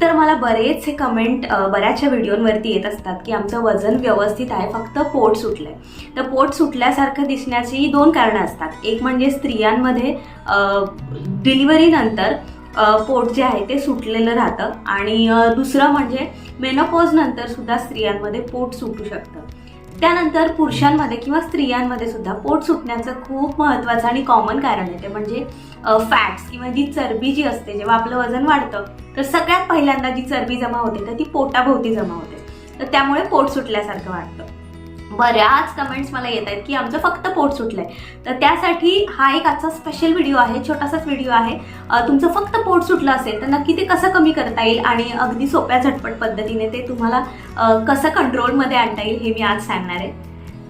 तर मला बरेचसे कमेंट बऱ्याचशा व्हिडिओंवरती येत असतात की आमचं वजन व्यवस्थित आहे फक्त पोट सुटलंय. तर पोट सुटल्यासारखं दिसण्याची दोन कारणं असतात. एक म्हणजे स्त्रियांमध्ये डिलिव्हरीनंतर पोट जे आहे ते सुटलेलं राहतं आणि दुसरं म्हणजे मेनोपॉजनंतर सुद्धा स्त्रियांमध्ये पोट सुटू शकतं. त्यानंतर पुरुषांमध्ये किंवा स्त्रियांमध्ये सुद्धा पोट सुटण्याचं खूप महत्त्वाचं आणि कॉमन कारण आहे. ते म्हणजे फॅट्स किंवा जी चरबी जी असते जेव्हा आपलं वजन वाढतं तर सगळ्यात पहिल्यांदा जी चरबी जमा होते तर ती पोटाभोवती जमा होते. तर त्यामुळे पोट सुटल्यासारखं वाटतं. बऱ्याच कमेंट्स मला येत आहेत की आमचं फक्त पोट सुटलंय. तर त्यासाठी हा एक आजचा स्पेशल व्हिडिओ आहे छोटासाच व्हिडिओ आहे. तुमचं फक्त पोट सुटलं असेल तर नक्की ते कसं कमी करता येईल आणि अगदी सोप्या झटपट पद्धतीने ते तुम्हाला कसं कंट्रोलमध्ये आणता येईल हे मी आज सांगणार आहे.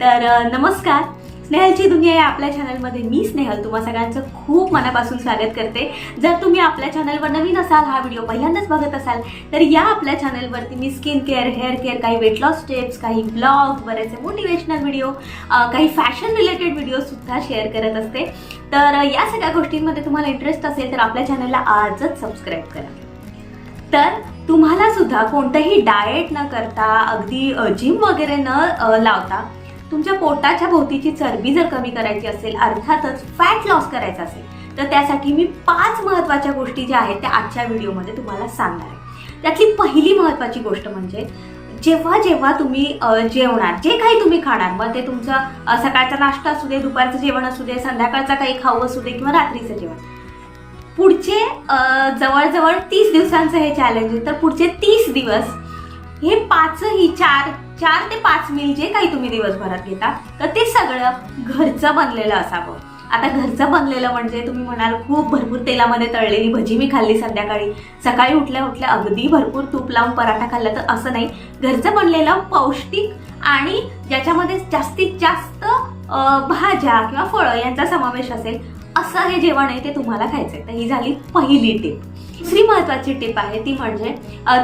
तर नमस्कार. स्नेहलची दुनिया या आपल्या चॅनलमध्ये मी स्नेहल तुम्हा सगळ्यांचं खूप मनापासून स्वागत करते. जर तुम्ही आपल्या चॅनलवर नवीन असाल हा व्हिडिओ पहिल्यांदाच बघत असाल तर या आपल्या चॅनलवरती मी स्किन केअर हेअर केअर काही वेट लॉस टिप्स काही ब्लॉग बरेचसे मोटिवेशनल व्हिडिओ काही फॅशन रिलेटेड व्हिडिओसुद्धा शेअर करत असते. तर या सगळ्या गोष्टींमध्ये तुम्हाला इंटरेस्ट असेल तर आपल्या चॅनलला आजच सबस्क्राईब करा. तर तुम्हाला सुद्धा कोणतंही डाएट न करता अगदी जिम वगैरे न लावता तुमच्या पोटाच्या भोवतीची चरबी जर कमी करायची असेल अर्थातच फॅट लॉस करायचा असेल तर त्यासाठी मी पाच महत्त्वाच्या गोष्टी ज्या आहेत त्या आजच्या व्हिडिओमध्ये तुम्हाला सांगणार आहे. त्यातली पहिली महत्त्वाची गोष्ट म्हणजे जेव्हा जेव्हा तुम्ही जेवणार जे काही तुम्ही खाणार मग ते तुमचं सकाळचा नाश्ता असू दे दुपारचं जेवण असू दे संध्याकाळचा काही खाऊ असू दे किंवा रात्रीचं जेवण. पुढचे जवळजवळ तीस दिवसांचं हे चॅलेंज आहे. तर पुढचे तीस दिवस हे पाचही चार चार ते पाच मील जे काही तुम्ही दिवसभरात घेता तर ते सगळं घरचं बनलेलं असावं. आता घरचं बनलेलं म्हणजे तुम्ही म्हणाल खूप भरपूर तेलामध्ये तळलेली भजी मी खाल्ली संध्याकाळी. सकाळी उठल्या उठल्या अगदी भरपूर तूप लावून पराठा खाल्ला तर असं नाही. घरचं बनलेलं पौष्टिक आणि ज्याच्यामध्ये जास्तीत जास्त भाज्या किंवा फळं यांचा समावेश असेल असं हे जेवण आहे ते तुम्हाला खायचंय. तर ही झाली पहिली टिप. दुसरी महत्वाची टिप आहे ती म्हणजे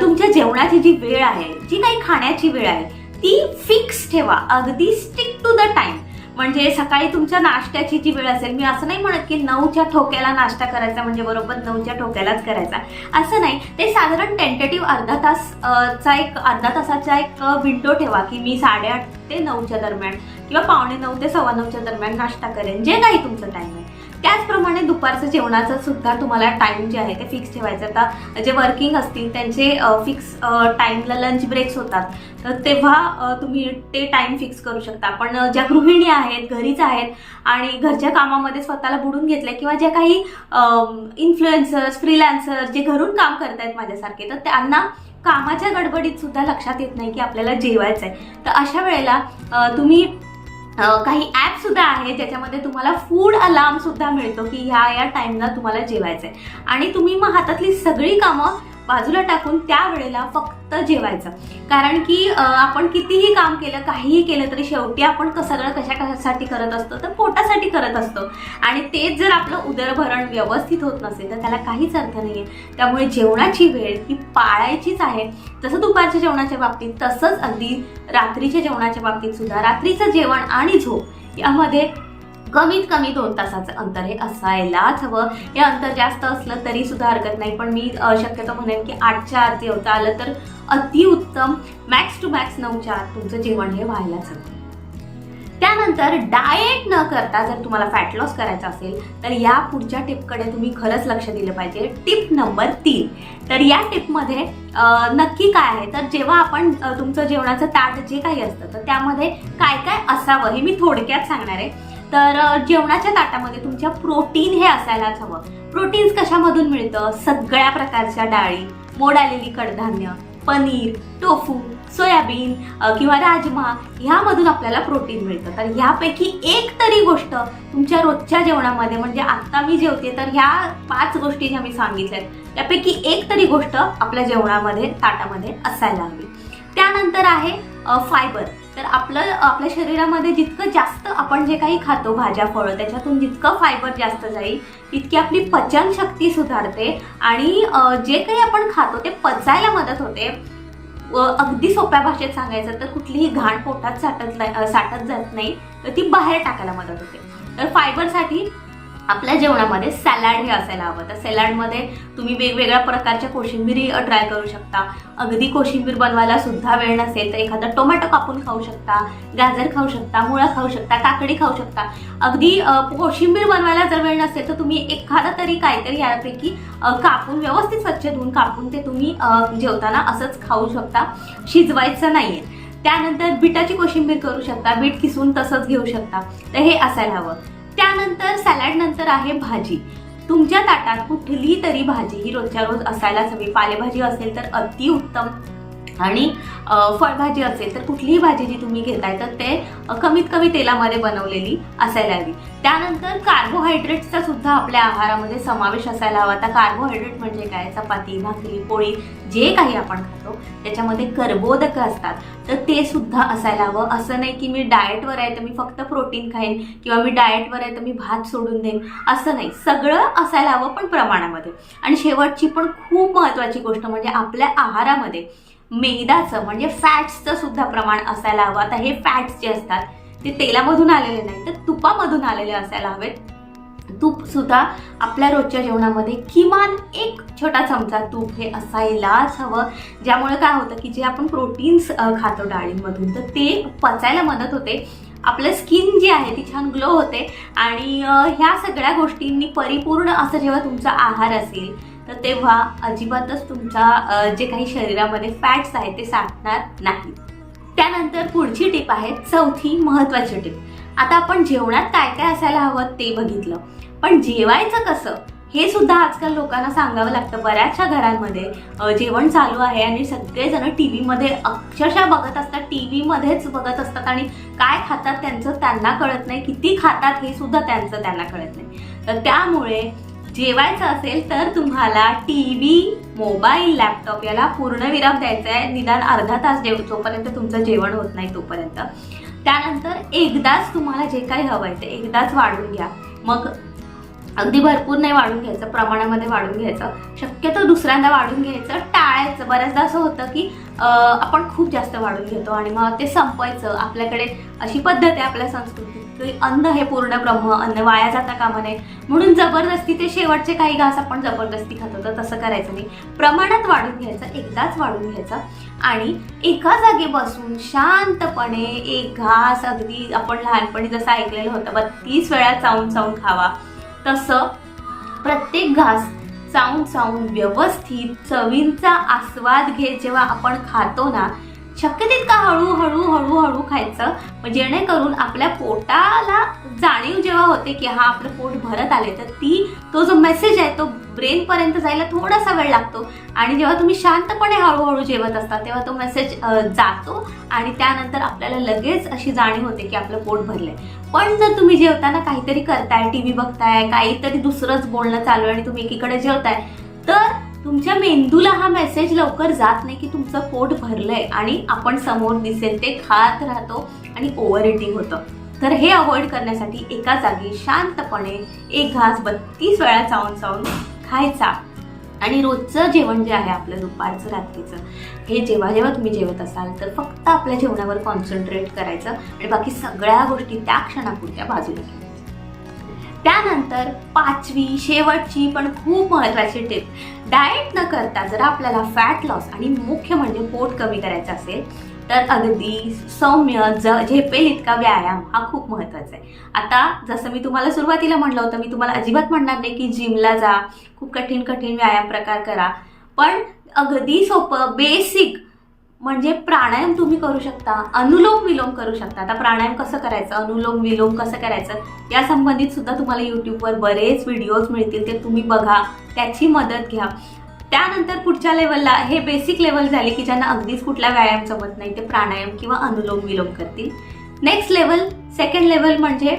तुमच्या जेवणाची जी वेळ आहे जी काही खाण्याची वेळ आहे ती फिक्स ठेवा. अगदी स्टिक टू द टाइम म्हणजे सकाळी तुमच्या नाश्त्याची जी वेळ असेल मी असं नाही म्हणत की नऊच्या ठोक्याला नाश्ता करायचा म्हणजे बरोबर नऊच्या ठोक्यालाच करायचा. असं नाही. ते साधारण टेंटेटिव्ह अर्धा तास चा एक अर्धा तासाचा एक विंडो ठेवा की मी साडेआठ ते नऊच्या दरम्यान किंवा पावणे नऊ ते सव्वा नऊच्या दरम्यान नाश्ता करेन. जे काही तुमचं टाईम आहे. त्याचप्रमाणे दुपारचं जेवणाचं सुद्धा तुम्हाला टाइम जे आहे ते फिक्स ठेवायचं. आता जे वर्किंग असतील त्यांचे फिक्स टाईमला लंच ब्रेक्स होतात. तर तेव्हा तुम्ही ते टाईम फिक्स करू शकता. पण ज्या गृहिणी आहेत घरीच आहेत आणि घरच्या कामामध्ये स्वतःला बुडून घेतल्या किंवा ज्या काही इन्फ्लुएन्सर्स फ्रीलान्सर्स जे घरून काम करतायत माझ्यासारखे तर त्यांना कामाच्या गडबडीत सुद्धा लक्षात येत नाही की आपल्याला जेवायचं आहे तर अशा वेळेला तुम्ही काही ॲप सुद्धा आहेत ज्याच्यामध्ये तुम्हाला फूड अलार्म सुद्धा मिळतो की ह्या या टाइमला तुम्हाला जेवायचं आहे आणि तुम्ही मग हातातली सगळी कामं बाजूला टाकून त्या वेळेला फक्त जेवायचं. कारण की आपण कितीही काम केलं काहीही केलं तरी शेवटी आपण सगळं कशा कशासाठी करत असतो? तर पोटासाठी करत असतो. आणि तेच जर आपलं उदरभरण व्यवस्थित होत नसेल तर त्याला काहीच अर्थ नाही आहे त्यामुळे जेवणाची वेळ ही पाळायचीच आहे. जसं दुपारच्या जेवणाच्या बाबतीत तसंच अगदी रात्रीच्या जेवणाच्या बाबतीत सुद्धा रात्रीचं जेवण आणि झोप यामध्ये कमीत कमी दोन तासाचं अंतर हे असायलाच हवं. हे अंतर जास्त असलं तरी सुद्धा हरकत नाही. पण मी शक्यतो म्हणेन की आठच्या आत जेवता आलं तर अतिउत्तम मॅक्स टू मॅक्स नऊच्या आत तुमचं जेवण हे व्हायलाच हवं त्यानंतर डाएट न करता जर तुम्हाला फॅट लॉस करायचा असेल तर या पुढच्या टिपकडे तुम्ही खरंच लक्ष दिलं पाहिजे. टिप नंबर तीन. तर या टिपमध्ये नक्की काय आहे? तर जेव्हा आपण तुमचं जेवणाचं ताट जे काही असतं तर त्यामध्ये काय काय असावं हे मी थोडक्यात सांगणार आहे. तर जेवणाच्या ताटामध्ये तुमच्या प्रोटीन हे असायलाच हवं. प्रोटीन्स कशामधून मिळतं? सगळ्या प्रकारच्या डाळी मोड आलेली कडधान्य पनीर टोफू सोयाबीन किंवा राजमा ह्यामधून आपल्याला प्रोटीन मिळतं. तर ह्यापैकी एक तरी गोष्ट तुमच्या रोजच्या जेवणामध्ये म्हणजे आत्ता मी जेवते तर ह्या पाच गोष्टी ज्या मी सांगितल्यात त्यापैकी एक तरी गोष्ट आपल्या जेवणामध्ये ताटामध्ये असायला हवी. त्यानंतर आहे फायबर. तर आपलं आपल्या शरीरामध्ये जितकं जास्त आपण जे काही खातो भाज्या फळं त्याच्यातून जितकं फायबर जास्त जाईल तितकी आपली पचनशक्ती सुधारते आणि जे काही आपण खातो ते पचायला मदत होते. अगदी सोप्या भाषेत सांगायचं तर कुठलीही घाण पोटात साठत नाही- साठत जात नाही तर ती बाहेर टाकायला मदत होते. तर फायबरसाठी आपल्या जेवणामध्ये सॅलॅड हे असायला हवं. तर सॅलॅडमध्ये तुम्ही वेगवेगळ्या प्रकारच्या कोशिंबिरी ट्राय करू शकता. अगदी कोशिंबीर बनवायला सुद्धा वेळ नसेल तर एखादा टोमॅटो कापून खाऊ शकता गाजर खाऊ शकता मुळा खाऊ शकता काकडी खाऊ शकता. अगदी कोशिंबीर बनवायला जर वेळ नसेल तर तुम्ही एखादा तरी काहीतरी यापैकी कापून व्यवस्थित स्वच्छ धुवून कापून ते तुम्ही जेवताना असंच खाऊ शकता. शिजवायचं नाहीये. त्यानंतर बिटाची कोशिंबीर करू शकता बीट किसून तसंच घेऊ शकता. तर हे असायला हवं. त्यानंतर सॅलड नंतर आहे भाजी. तुमच्या ताटात कुठली तरी भाजी ही रोजच्या रोज असायलाच हवी. पालेभाजी असेल तर अतिउत्तम. आणि फळभाजी असेल तर कुठलीही भाजी जी तुम्ही घेताय तर ते कमीत कमी तेलामध्ये बनवलेली असायला हवी. त्यानंतर कार्बोहायड्रेट्सचा सुद्धा आपल्या आहारामध्ये समावेश असायला हवा. आता कार्बोहायड्रेट म्हणजे काय? चपाती भाकरी पोळी जे काही आपण खातो त्याच्यामध्ये कर्बोदक असतात. तर ते सुद्धा असायला हवं. असं नाही की मी डाएटवर आहे तर मी फक्त प्रोटीन खाईन किंवा मी डाएटवर आहे तर मी भात सोडून देईन. असं नाही. सगळं असायला हवं पण प्रमाणामध्ये. आणि शेवटची पण खूप महत्त्वाची गोष्ट म्हणजे आपल्या आहारामध्ये मैदाचं म्हणजे फॅट्सचं सुद्धा प्रमाण असायला हवं. आता हे फॅट्स जे असतात ते तेलामधून आलेले नाही तर तुपामधून आलेले असायला हवेत. तूप सुद्धा आपल्या रोजच्या जेवणामध्ये किमान एक छोटा चमचा तूप हे असायलाच हवं. ज्यामुळे काय होतं की जे आपण प्रोटीन्स खातो डाळींमधून तर ते पचायला मदत होते. आपलं स्किन जी आहे ती छान ग्लो होते. आणि ह्या सगळ्या गोष्टींनी परिपूर्ण असं जेव्हा तुमचा आहार असेल तर तेव्हा अजिबातच तुमच्या जे काही शरीरामध्ये फॅट्स आहेत ते साठणार नाही. त्यानंतर पुढची टिप आहे चौथी महत्वाची टिप आता आपण जेवणात काय काय असायला हवं ते बघितलं. पण जेवायचं कसं? हे सुद्धा आजकाल लोकांना सांगावं लागतं. बऱ्याचशा घरांमध्ये जेवण चालू आहे आणि सगळेजण टी व्हीमध्ये अक्षरशः बघत असतात. टी व्हीमध्येच बघत असतात आणि काय खातात त्यांचं त्यांना कळत नाही. किती खातात हे सुद्धा त्यांचं त्यांना कळत नाही. तर त्यामुळे जेवायचं असेल तर तुम्हाला टी व्ही मोबाईल लॅपटॉप याला पूर्णविराम द्यायचा आहे. निदान अर्धा तास जेव जोपर्यंत तुमचं जेवण होत नाही तोपर्यंत. त्यानंतर एकदाच तुम्हाला जे काही हवं आहे ते एकदाच वाढून घ्या. मग अगदी भरपूर नाही वाढून घ्यायचं प्रमाणामध्ये वाढून घ्यायचं. शक्यतो दुसऱ्यांदा वाढून घ्यायचं टाळायचं. बऱ्याचदा असं होतं की आपण खूप जास्त वाढून घेतो आणि मग ते संपवायचं. आपल्याकडे अशी पद्धत आहे आपल्या संस्कृतीत. की अन्न हे पूर्ण ब्रह्म अन्न वाया जाता कामा नये. म्हणून जबरदस्ती ते शेवटचे काही घास आपण जबरदस्ती खातो. तर तसं करायचं नाही. प्रमाणात वाढून घ्यायचं एकदाच वाढून घ्यायचं. आणि एका जागी बसून शांतपणे एक घास अगदी आपण लहानपणी जसं ऐकलेलं होतं बत्तीस वेळा चावून चावून खावा. तसं प्रत्येक घास चावून चावून व्यवस्थित चवींचा आस्वाद घेत जेव्हा आपण खातो ना शक्य तितका हळूहळू हळूहळू खायचं? मग जेणेकरून आपल्या पोटाला जाणीव जेव्हा होते की हा आपलं पोट भरत आले तर ती तो जो मेसेज आहे तो ब्रेनपर्यंत जायला थोडासा वेळ लागतो. आणि जेव्हा तुम्ही शांतपणे हळूहळू जेवत असता तेव्हा तो मेसेज जातो आणि त्यानंतर आपल्याला लगेच अशी जाणीव होते की आपलं पोट भरलंय. पण जर तुम्ही जेवताना काहीतरी करताय टी व्ही बघताय काहीतरी दुसरंच बोलणं चालू आहे आणि तुम्ही एकीकडे जेवताय तर तुमच्या मेंदूला हा मेसेज लवकर जात नाही की तुमचं पोट भरलंय आणि आपण समोर दिसेल ते खात राहतो आणि ओव्हर इटिंग होतं. तर हे अवॉइड करण्यासाठी एका जागी शांतपणे एक घास बत्तीस वेळा चावून चावून खायचा. आणि रोजचं जेवण जे आहे आपलं दुपारचं रात्रीचं हे जेव्हा जेव्हा तुम्ही जेवत असाल तर फक्त आपल्या जेवणावर कॉन्सन्ट्रेट करायचं आणि बाकी सगळ्या गोष्टी त्या क्षणापुरत्या बाजूला घ्यायच्या त्यानंतर पाचवी शेवटची पण खूप महत्त्वाची टिप डाएट न करता जर आपल्याला फॅट लॉस आणि मुख्य म्हणजे पोट कमी करायचं असेल तर अगदी सौम्य ज झेपेल इतका व्यायाम हा खूप महत्त्वाचा आहे. आता जसं मी तुम्हाला सुरुवातीला म्हटलं होतं मी तुम्हाला अजिबात म्हणणार नाही की जिमला जा खूप कठीण कठीण व्यायाम प्रकार करा. पण अगदी सोपं बेसिक म्हणजे प्राणायाम तुम्ही करू शकता अनुलोम विलोम करू शकता. आता प्राणायाम कसं करायचं? अनुलोम विलोम कसं करायचं? या संबंधित सुद्धा तुम्हाला यूट्यूबवर बरेच व्हिडिओज मिळतील ते तुम्ही बघा त्याची मदत घ्या. त्यानंतर पुढच्या लेवलला हे बेसिक लेवल झाले की ज्यांना अगदीच कुठला व्यायाम जमत नाही ते प्राणायाम किंवा अनुलोम विलोम करतील. नेक्स्ट लेवल सेकंड लेवल म्हणजे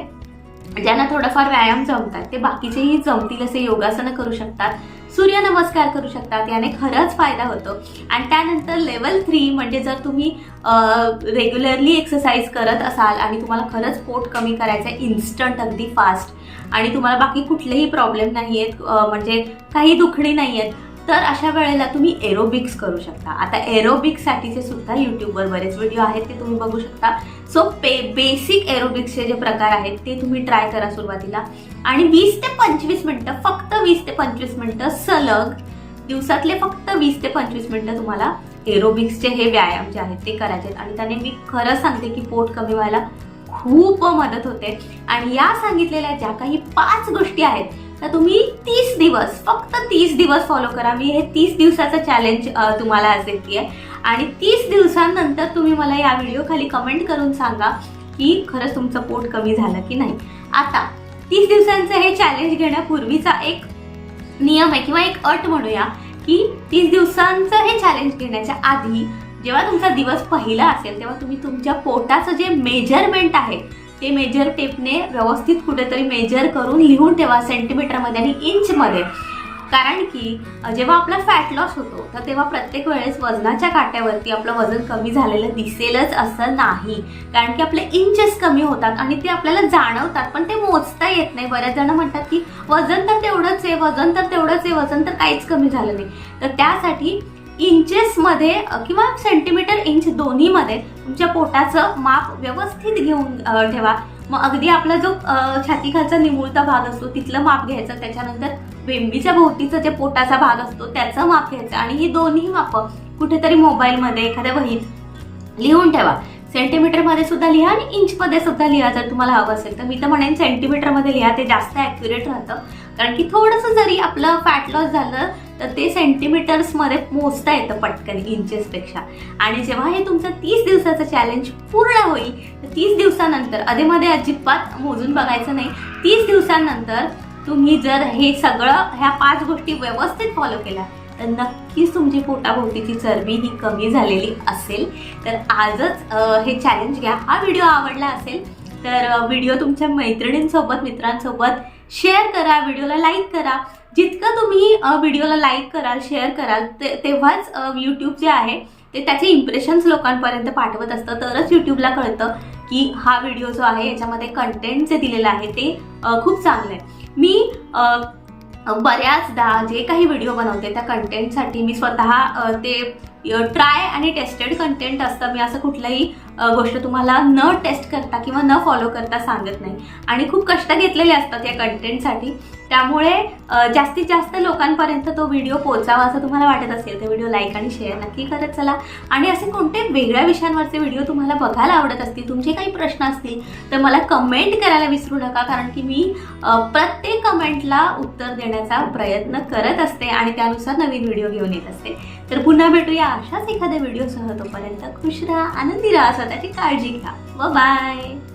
ज्यांना थोडाफार व्यायाम जमतात ते बाकीचेही जमतील असे योगासनं करू शकतात. सूर्यनमस्कार करू शकतात याने खरंच फायदा होतो. आणि त्यानंतर लेवल थ्री म्हणजे जर तुम्ही रेग्युलरली एक्सरसाइज करत असाल आणि तुम्हाला खरंच पोट कमी करायचं आहे इन्स्टंट अगदी फास्ट आणि तुम्हाला बाकी कुठलेही प्रॉब्लेम नाही आहेत म्हणजे काही दुखणी नाही आहेत तर अशा वेळेला तुम्ही एरोबिक्स करू शकता. आता एरोबिक्ससाठीचे सुद्धा यूट्यूबवर बरेच व्हिडिओ आहेत ते तुम्ही बघू शकता. सो पे बेसिक एरोबिक्सचे जे प्रकार आहेत ते तुम्ही ट्राय करा सुरुवातीला. आणि वीस ते पंचवीस मिनटं फक्त वीस ते पंचवीस मिनटं सलग दिवसातले फक्त वीस ते पंचवीस मिनटं तुम्हाला एरोबिक्सचे हे व्यायाम जे आहेत ते करायचे आहेत. आणि त्याने मी खरं सांगते की पोट कमी व्हायला खूप मदत होते. आणि या सांगितलेल्या ज्या काही पाच गोष्टी आहेत तर तुम्ही तीस दिवस फक्त तीस दिवस फॉलो करा. मी हे तीस दिवसाचं चॅलेंज तुम्हाला आज देते आहे आणि तीस दिवसांनंतर तुम्ही मला या व्हिडिओ खाली कमेंट करून सांगा की खरंच तुमचं पोट कमी झालं की नाही. आता तीस दिवसांचं हे चॅलेंज घेण्यापूर्वीचा एक नियम आहे किंवा एक अट म्हणूया की तीस दिवसांचं हे चॅलेंज घेण्याच्या आधी जेव्हा तुमचा दिवस पहिला असेल तेव्हा तुम्ही तुमच्या पोटाचं जे मेजरमेंट आहे ते मेजर टेपने व्यवस्थित कुठेतरी मेजर करून लिहून ठेवा सेंटीमीटरमध्ये आणि इंचमध्ये कारण की जेव्हा आपला फॅट लॉस होतो तर तेव्हा प्रत्येक वेळेस वजनाच्या काट्यावरती आपलं वजन कमी झालेलं दिसेलच असं नाही. कारण की आपले इंचेस कमी होतात आणि ते आपल्याला जाणवतात पण ते मोजता येत नाही. बऱ्याच जण म्हणतात की वजन तर तेवढंच आहे वजन तर तेवढंच आहे वजन तर काहीच कमी झालं नाही. तर त्यासाठी इंचेसमध्ये किंवा सेंटीमीटर इंच दोन्हीमध्ये तुमच्या पोटाचं माप व्यवस्थित घेऊन ठेवा. मग अगदी आपला जो छातीखालचा निमुळता भाग असतो तिथलं माप घ्यायचं. त्याच्यानंतर बेंबीच्या भोवतीचा जे पोटाचा भाग असतो त्याचं माप घ्यायचं. आणि ही दोन्ही मापं कुठेतरी मोबाईलमध्ये एखाद्या वहीत लिहून ठेवा. सेंटीमीटरमध्ये सुद्धा लिहा आणि इंचमध्ये सुद्धा लिहा जर तुम्हाला हवं असेल तर. मी तर म्हणेन सेंटीमीटरमध्ये लिहा ते जास्त ॲक्युरेट राहतं. कारण की थोडंसं जरी आपलं फॅट लॉस झालं तर ते सेंटीमीटर्समध्ये मोजता येतं पटकन इंचेसपेक्षा आणि जेव्हा हे तुमचं तीस दिवसाचं चॅलेंज पूर्ण होईल तर तीस दिवसानंतर अधेमध्ये अजिबात मोजून बघायचं नाही. तीस दिवसांनंतर तुम्ही जर हे सगळं ह्या पाच गोष्टी व्यवस्थित फॉलो केल्या तर नक्कीच तुमची पोटाभोवतीची चरबी ही कमी झालेली असेल. तर आजच हे चॅलेंज घ्या. हा व्हिडिओ आवडला असेल तर व्हिडिओ तुमच्या मैत्रिणींसोबत मित्रांसोबत शेअर करा व्हिडिओला लाईक करा. जितकं तुम्ही व्हिडिओला लाईक कराल शेअर कराल ते तेव्हाच यूट्यूब जे आहे ते त्याचे इम्प्रेशन्स लोकांपर्यंत पाठवत असतं. तरच यूट्यूबला कळतं की हा व्हिडिओ जो आहे याच्यामध्ये कंटेंट जे दिलेलं आहे ते खूप चांगलं आहे. मी बऱ्याचदा जे काही व्हिडिओ बनवते त्या कंटेंटसाठी मी स्वतः ते ट्राय आणि टेस्टेड कंटेंट असतं. मी असं कुठलंही गोष्ट तुम्हाला न टेस्ट करता किंवा न फॉलो करता सांगत नाही. आणि खूप कष्ट घेतलेले असतात या कंटेंटसाठी त्यामुळे जास्तीत जास्त लोकांपर्यंत तो व्हिडिओ पोचावा असं तुम्हाला वाटत असेल तर व्हिडिओ लाईक आणि शेअर नक्की करत चला. आणि असे कोणते वेगळ्या विषयांवरचे व्हिडिओ तुम्हाला बघायला आवडत असतील तुमचे काही प्रश्न असतील तर मला कमेंट करायला विसरू नका कारण की मी प्रत्येक कमेंटला उत्तर देण्याचा प्रयत्न करत असते आणि त्यानुसार नवीन व्हिडिओ घेऊन येत असते. तर पुन्हा भेटूया अशाच एखाद्या व्हिडिओसह तोपर्यंत खुश राहा आनंदी राहा Nanette Card. Bye-bye!